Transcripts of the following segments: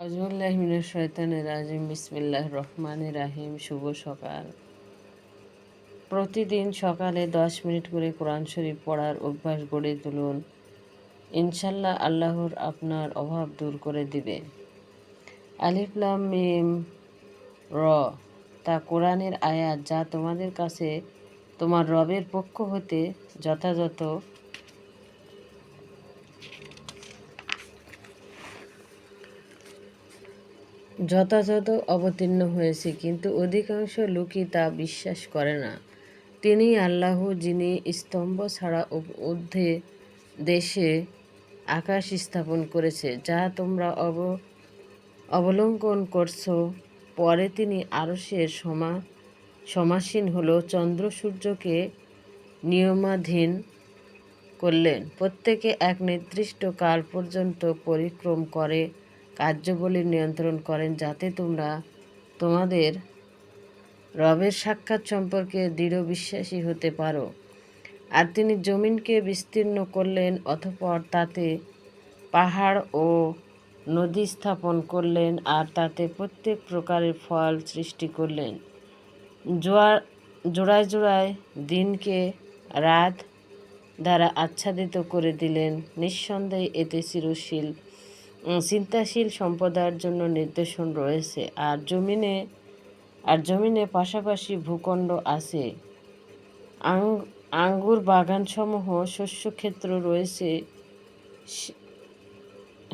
রাজিম বিসমিল্লাহ রহমান রাহিম শুভ সকাল। প্রতিদিন সকালে দশ মিনিট করে কোরআন শরীফ পড়ার অভ্যাস গড়ে তুলুন। ইনশাল্লাহ আল্লাহর আপনার অভাব দূর করে দিবে। আলিফলাম মিম র, তা কোরআনের আয়াত যা তোমাদের কাছে তোমার রবের পক্ষ হতে যথাযথ যথাযথ অবতীর্ণ হয়েছে, কিন্তু অধিকাংশ লোকই তা বিশ্বাস করে না। তিনি আল্লাহ, যিনি স্তম্ভ ছাড়া ঊর্ধ্বে দেশে আকাশ স্থাপন করেছে, যা তোমরা অব, অবলম্বন করছ। পরে তিনি আরশের সমা, সমাসীন হল চন্দ্র সূর্যকে নিয়মাধীন করলেন। প্রত্যেকে এক নির্দিষ্ট কাল পর্যন্ত পরিক্রম করে কার্যবলী নিয়ন্ত্রণ করেন যাতে তোমরা তোমাদের রবের সাক্ষাৎ সম্পর্কে দৃঢ় বিশ্বাসী হতে পারো। আর তিনি জমিনকে বিস্তীর্ণ করলেন অথপর তাতে পাহাড় ও নদী স্থাপন করলেন আর তাতে প্রত্যেক প্রকারের ফল সৃষ্টি করলেন। জোয়ার, জোড়ায় জোড়ায় দিনকে রাত দ্বারা আচ্ছাদিত করে দিলেন। নিঃসন্দেহে এতে চিরশীল চিন্তাশীল সম্প্রদায়ের জন্য নির্দেশন রয়েছে। আর জমিনে আর জমিনে পাশাপাশি ভূখণ্ড আছে। আঙ্গুর বাগানসমূহ, শস্যক্ষেত্র রয়েছে।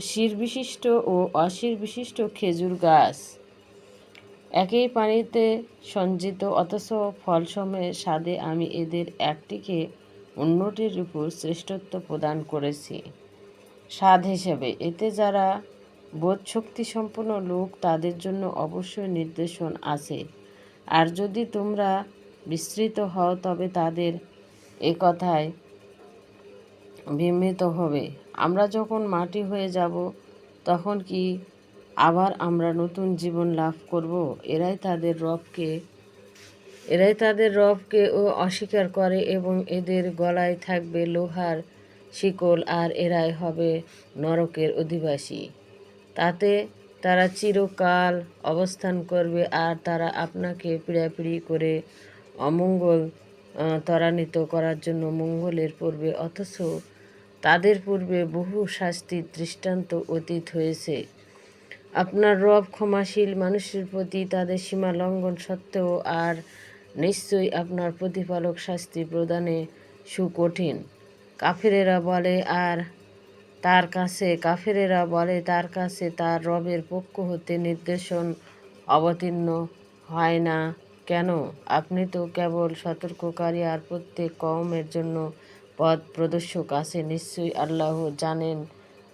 শির বিশিষ্ট ও অশির বিশিষ্ট খেজুর গাছ। একই পানিতে সঞ্জিত অথচ ফলসময়ের স্বাদে আমি এদের একটিকে অন্যটির উপর শ্রেষ্ঠত্ব প্রদান করেছি। স্বাদ হিসেবে। এতে যারা বোধশক্তি সম্পন্ন লোক, তাদের জন্য অবশ্যই নির্দেশন আছে। আর যদি তোমরা বিস্তৃত হও, তবে তাদের এ কথায় বিমৃত হবে। আমরা যখন মাটি হয়ে যাব, তখন কি আবার আমরা নতুন জীবন লাভ করব? এরাই তাদের রবকে, এরাই তাদের রবকে ও অস্বীকার করে এবং এদের গলায় থাকবে লোহার শিকল আর এরাই হবে নরকের অধিবাসী। তাতে তারা চিরকাল অবস্থান করবে আর তারা আপনাকে পিড়াপিড়ি করে অমঙ্গল ত্বরান্বিত করার জন্য মঙ্গলের পূর্বে, অথচ তাদের পূর্বে বহু শাস্তির দৃষ্টান্ত অতীত হয়েছে। আপনার রব ক্ষমাশীল মানুষের প্রতি তাদের সীমা লঙ্ঘন সত্ত্বেও আর নিশ্চয়ই আপনার প্রতিপালক শাস্তি প্রদানে সুকঠিন। কাফেরেরা বলে, আর তার কাছে কাফেরেরা বলে, তার কাছে তার রবের পক্ষ হতে নির্দেশন অবতীর্ণ হয় না। কেন? আপনি তো কেবল সতর্ককারী আর প্রত্যেক কমের জন্য পথ প্রদর্শক আছে। নিশ্চয়ই আল্লাহ জানেন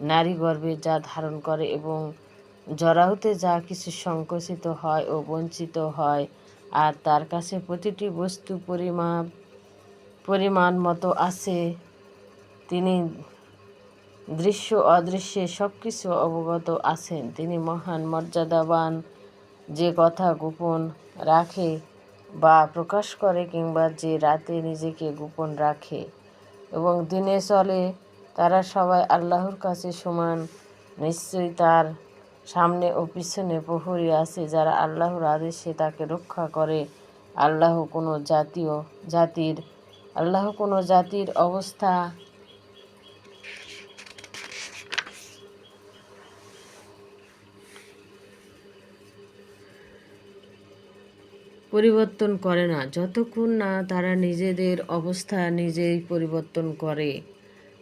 নারী গর্ভে যা ধারণ করে এবং জরাহুতে যা কিছু সংকুচিত হয় ও বঞ্চিত হয়। আর তার কাছে প্রতিটি বস্তু পরিমাপ, পরিমাণ মতো আছে। তিনি দৃশ্য অদৃশ্যে সব কিছু অবগত আছেন। তিনি মহান, মর্যাদাবান, যে কথা গোপন রাখে বা প্রকাশ করে কিংবা যে রাতে নিজেকে গোপন রাখে এবং দিনে চলে, তারা সবাই আল্লাহর কাছে সমান। নিশ্চয়ই তার সামনে ও পিছনে প্রহরী আছে যারা আল্লাহর আদেশে তাকে রক্ষা করে। আল্লাহ কোনো জাতীয় জাতির, আল্লাহ কোনো জাতির অবস্থা পরিবর্তন করে না। যতক্ষণ না তারা নিজেদের অবস্থা নিজেই পরিবর্তন করে।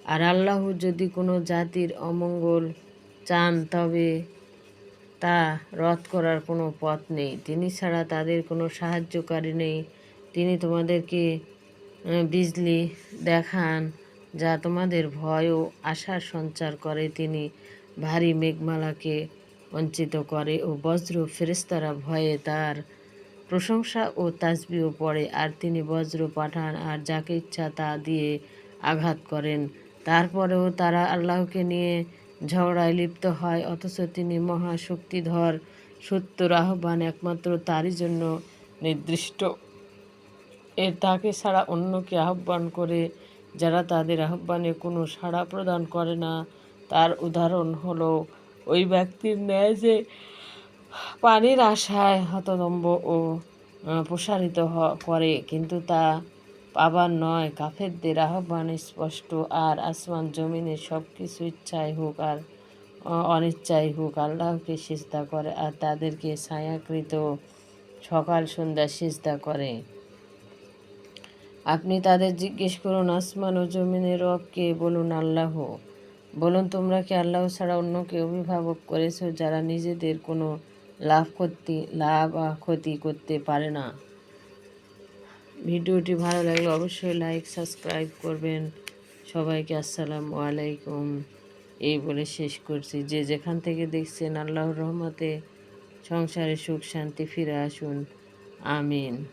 আর আল্লাহ যদি কোনো জাতির অমঙ্গল চান, তবে তা রদ করার কোনো পথ নেই। তিনি ছাড়া তাদের কোনো সাহায্যকারী নেই। তিনি তোমাদেরকে বিজলি দেখান, যা তোমাদের ভয় ও আশার সঞ্চার করে। তিনি ভারী মেঘমালাকে বঞ্চিত করে ও বজ্র ফেরেস্তারা ভয়ে তার প্রশংসা ও তাজবিও পড়ে আর তিনি বজ্র পাঠান আর যাকে ইচ্ছা তা দিয়ে আঘাত করেন। তারপরেও তারা আল্লাহকে নিয়ে ঝগড়ায় লিপ্ত হয়, অথচ তিনি মহাশক্তিধর, সত্যর আহ্বান একমাত্র তারই জন্য নির্দিষ্ট। এ তাকে ছাড়া অন্যকে আহ্বান করে যারা তাদের আহ্বানে কোনো সাড়া প্রদান করে না। তার উদাহরণ হলো, ওই ব্যক্তির ন্যায় যে পানির আশায় হতদম্ব ও প্রসারিত করে, কিন্তু তা পাবার নয়। কাফেরদের আহ্বান স্পষ্ট, আর আসমান জমিনে সব কিছু ইচ্ছাই হোক আর অনিচ্ছাই হোক, আল্লাহকে সিজদা করে, আর তাদেরকে ছায়াকৃত সকাল সন্ধ্যা সিজদা করে। আপনি তাদের জিজ্ঞেস করুন, আসমান ও জমিনের রবকে বলুন আল্লাহ। বলুন, তোমরা কি আল্লাহ ছাড়া অন্যকে অভিভাবক করেছ যারা নিজেদের কোনো লাভ করতে, লাভ ক্ষতি করতে পারে না। ভিডিওটি ভালো লাগলে অবশ্যই লাইক সাবস্ক্রাইব করবেন। সবাইকে আসসালামু আলাইকুম। এই বলে শেষ করছি। যে যেখান থেকে দেখছেন আল্লাহর রহমতে সংসারে সুখ, শান্তি ফিরে আসুন। আমিন।